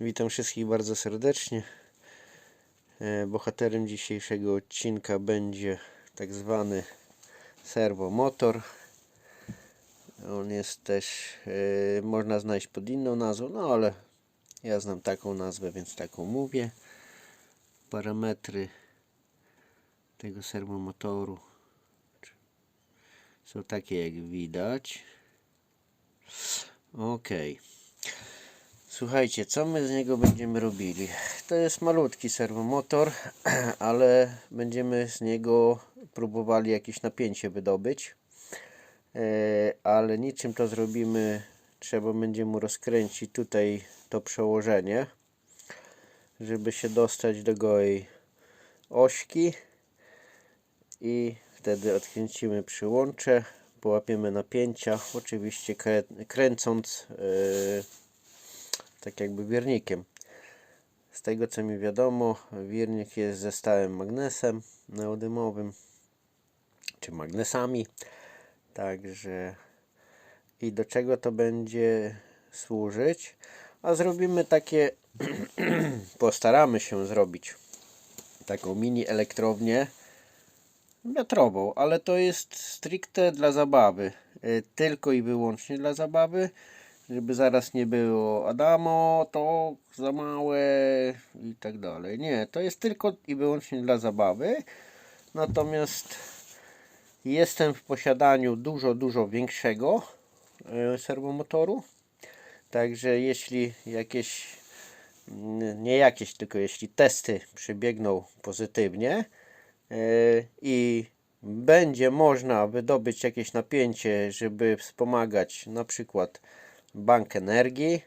Witam wszystkich bardzo serdecznie. E, Bohaterem dzisiejszego odcinka będzie tak zwany serwomotor. On jest też, e, można znaleźć pod inną nazwą, no ale ja znam taką nazwę, więc taką mówię. Parametry tego serwomotoru są takie jak widać. Okej. Słuchajcie, co my z niego będziemy robili? To jest malutki serwomotor, ale będziemy z niego próbowali jakieś napięcie wydobyć. E, Ale niczym to zrobimy, trzeba będzie mu rozkręcić tutaj to przełożenie, żeby się dostać do gołej ośki i wtedy odkręcimy przyłącze, połapiemy napięcia, oczywiście krę- kręcąc e, tak jakby wiernikiem. Z tego co mi wiadomo, wiernik jest ze stałym magnesem neodymowym, czy magnesami. Także i do czego to będzie służyć? A zrobimy takie, postaramy się zrobić taką mini elektrownię wiatrową, ale to jest stricte dla zabawy. Y, Tylko i wyłącznie dla zabawy żeby zaraz nie było Adamo, to za małe i tak dalej. Nie, to jest tylko i wyłącznie dla zabawy. Natomiast jestem w posiadaniu dużo, dużo większego e, serwomotoru. Także jeśli jakieś, n- nie jakieś, tylko jeśli testy przebiegną pozytywnie e, i będzie można wydobyć jakieś napięcie, żeby wspomagać na przykład bank energii,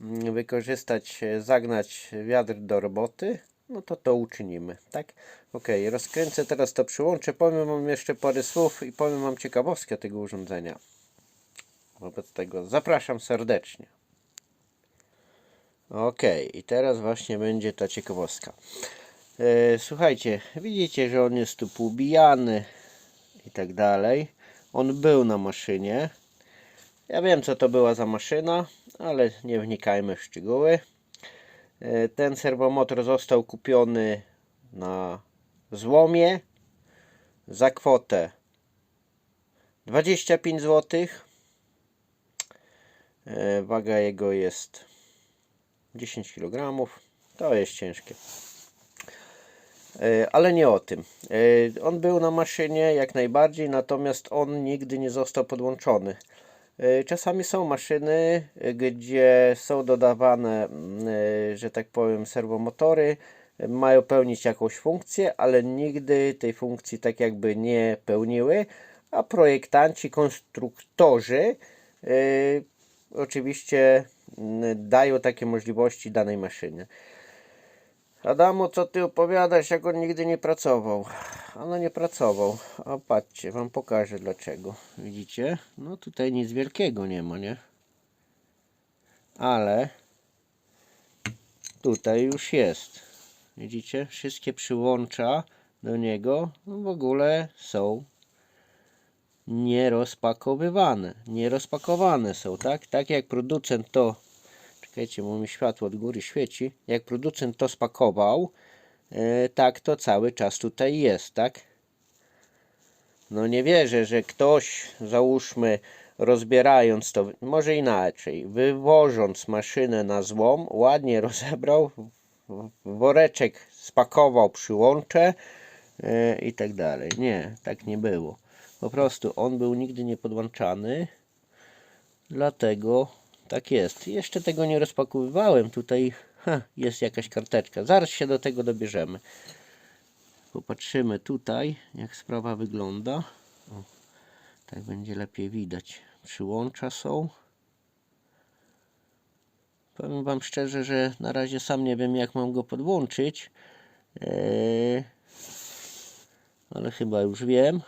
mm, wykorzystać, e, zagnać wiatr do roboty, no to to uczynimy, tak? Ok, rozkręcę teraz to przyłącze, powiem Wam jeszcze parę słów i powiem Wam ciekawostkę tego urządzenia. Wobec tego zapraszam serdecznie. Ok, i teraz właśnie będzie ta ciekawostka. E, słuchajcie, widzicie, że on jest tu półbijany i tak dalej. On był na maszynie. Ja wiem, co to była za maszyna, ale nie wnikajmy w szczegóły. E, Ten serwomotor został kupiony na złomie za kwotę 25 zł. E, Waga jego jest 10 kg. To jest ciężkie. E, Ale nie o tym. On był na maszynie jak najbardziej, natomiast on nigdy nie został podłączony. E, Czasami są maszyny, e, gdzie są dodawane, mm, e, że tak powiem, serwomotory, mają pełnić jakąś funkcję, ale nigdy tej funkcji tak jakby nie pełniły, a projektanci, konstruktorzy oczywiście mm, dają takie możliwości danej maszynie. Adamo, co ty opowiadasz, jak on nigdy nie pracował? Ono nie pracował. A patrzcie, wam pokażę dlaczego. Widzicie? No tutaj nic wielkiego nie ma, nie? Ale tutaj już jest. Widzicie? Wszystkie przyłącza do niego no w ogóle są nierozpakowywane. Nierozpakowane są, tak? Tak jak producent to Czekajcie, bo mi światło od góry świeci. Jak producent to spakował, e, tak to cały czas tutaj jest, tak? No nie wierzę, że ktoś, załóżmy, rozbierając to, może inaczej, wywożąc maszynę na złom, ładnie rozebrał, woreczek spakował przyłącze e, i tak dalej. Nie, tak nie było. Po prostu on był nigdy nie podłączany, dlatego tak jest. Jeszcze tego nie rozpakowywałem. Tutaj ha, jest jakaś karteczka. Zaraz się do tego dobierzemy. Popatrzymy tutaj, jak sprawa wygląda. O, tak będzie lepiej widać. Przyłącza są. Powiem Wam szczerze, że na razie sam nie wiem, jak mam go podłączyć. Eee, ale chyba już wiem.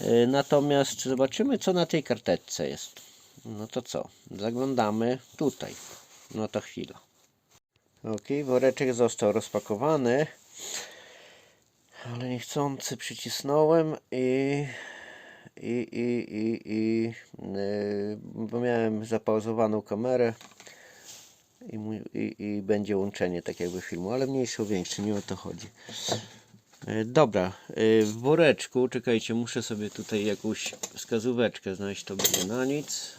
Eee, natomiast zobaczymy, co na tej karteczce jest. No to co? Zaglądamy tutaj. No to chwila. Ok, woreczek został rozpakowany. Ale niechcący przycisnąłem i i, i, i, i yy, bo miałem zapauzowaną kamerę i, i, i będzie łączenie tak jakby filmu, ale mniejszy o większy, nie o to chodzi. E, Dobra, e, w woreczku, czekajcie, muszę sobie tutaj jakąś wskazóweczkę znaleźć, to będzie na nic.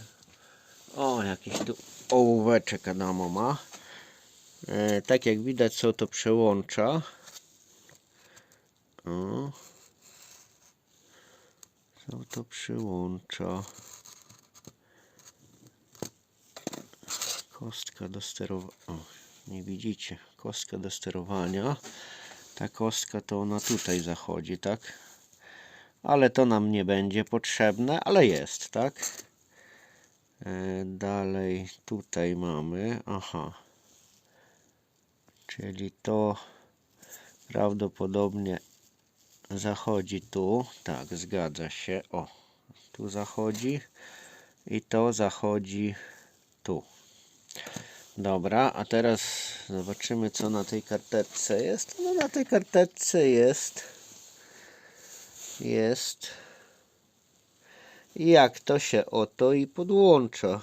O, jakiś tu ołóweczek Adamo ma. E, tak jak widać są to przełącza. O. Są to przełącza. Kostka do sterowania. Nie widzicie. Kostka do sterowania. Ta kostka to ona tutaj zachodzi, tak? Ale to nam nie będzie potrzebne, ale jest, tak? E, dalej tutaj mamy. Aha. Czyli to prawdopodobnie zachodzi tu. Tak, zgadza się. O, tu zachodzi i to zachodzi tu. Dobra, a teraz zobaczymy co na tej karteczce jest. No na tej karteczce jest jest jak to się oto i podłącza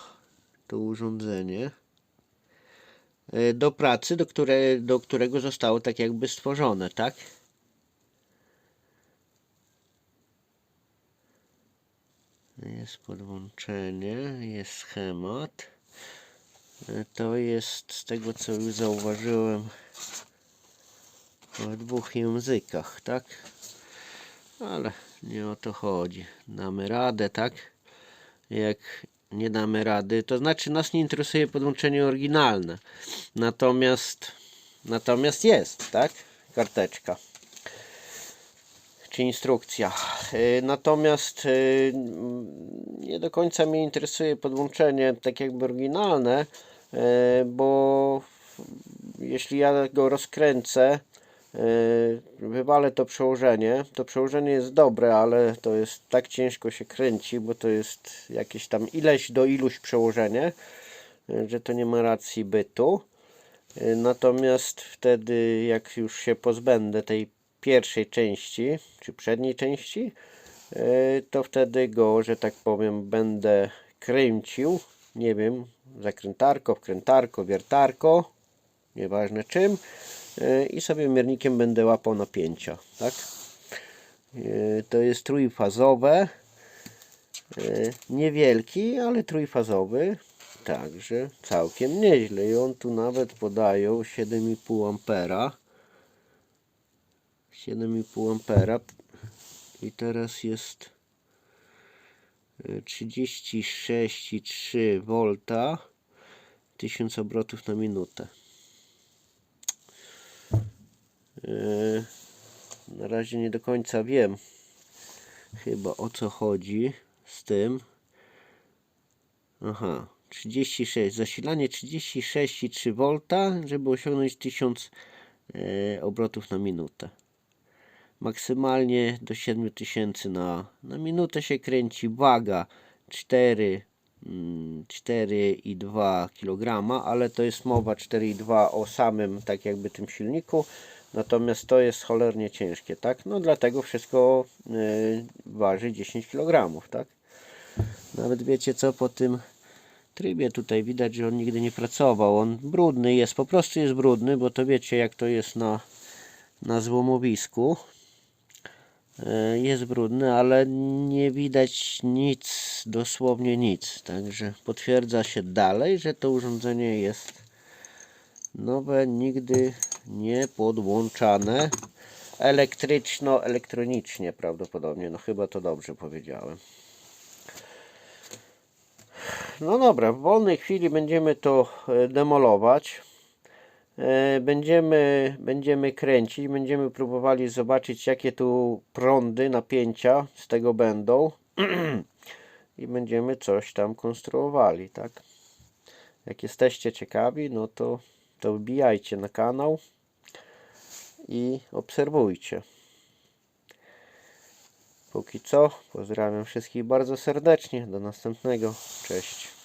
to urządzenie e, do pracy, do, które, do którego zostało tak jakby stworzone, tak? Jest podłączenie, jest schemat. E, To jest z tego co już zauważyłem w dwóch językach, tak? Ale nie o to chodzi. Damy radę, tak? Jak nie damy rady, to znaczy nas nie interesuje podłączenie oryginalne. Natomiast natomiast jest, tak? Karteczka czy instrukcja. Yy, Natomiast yy, nie do końca mnie interesuje podłączenie tak jakby oryginalne, yy, bo jeśli ja go rozkręcę, wywalę to przełożenie, to przełożenie jest dobre, ale to jest tak ciężko się kręci, bo to jest jakieś tam ileś do iluś przełożenie, yy, że to nie ma racji bytu. Yy, Natomiast wtedy, jak już się pozbędę tej pierwszej części, czy przedniej części, yy, to wtedy go, że tak powiem, będę kręcił, nie wiem, zakrętarko, wkrętarko, wiertarko, nieważne czym, yy, i sobie miernikiem będę łapał napięcia, tak? Yy, To jest trójfazowe, yy, niewielki, ale trójfazowy, także całkiem nieźle. I on tu nawet podają 7,5 ampera. 7,5 ampera. I teraz jest y, 36,3 V 1000 obrotów na minutę Yy, na razie nie do końca wiem chyba o co chodzi z tym aha 36 zasilanie 36,3 V żeby osiągnąć 1000 e, obrotów na minutę maksymalnie do 7000 na, na minutę się kręci. Waga 4, mm, 4,2 kg, ale to jest mowa 4,2 o samym tak jakby tym silniku. Natomiast to jest cholernie ciężkie, tak? No dlatego wszystko y, waży 10 kg, tak? Nawet wiecie co po tym trybie tutaj widać, że on nigdy nie pracował. On brudny jest, po prostu jest brudny, bo to wiecie jak to jest na, na złomowisku. E, jest brudny, ale nie widać nic, dosłownie nic. Także potwierdza się dalej, że to urządzenie jest nowe, nigdy nie podłączane elektryczno-elektronicznie prawdopodobnie. No chyba to dobrze powiedziałem. No dobra, w wolnej chwili będziemy to e, demolować. E, Będziemy, będziemy kręcić, będziemy próbowali zobaczyć jakie tu prądy, napięcia z tego będą i będziemy coś tam konstruowali, tak? Jak jesteście ciekawi, no to, to wbijajcie na kanał i obserwujcie. Póki co, pozdrawiam wszystkich bardzo serdecznie. Do następnego. Cześć.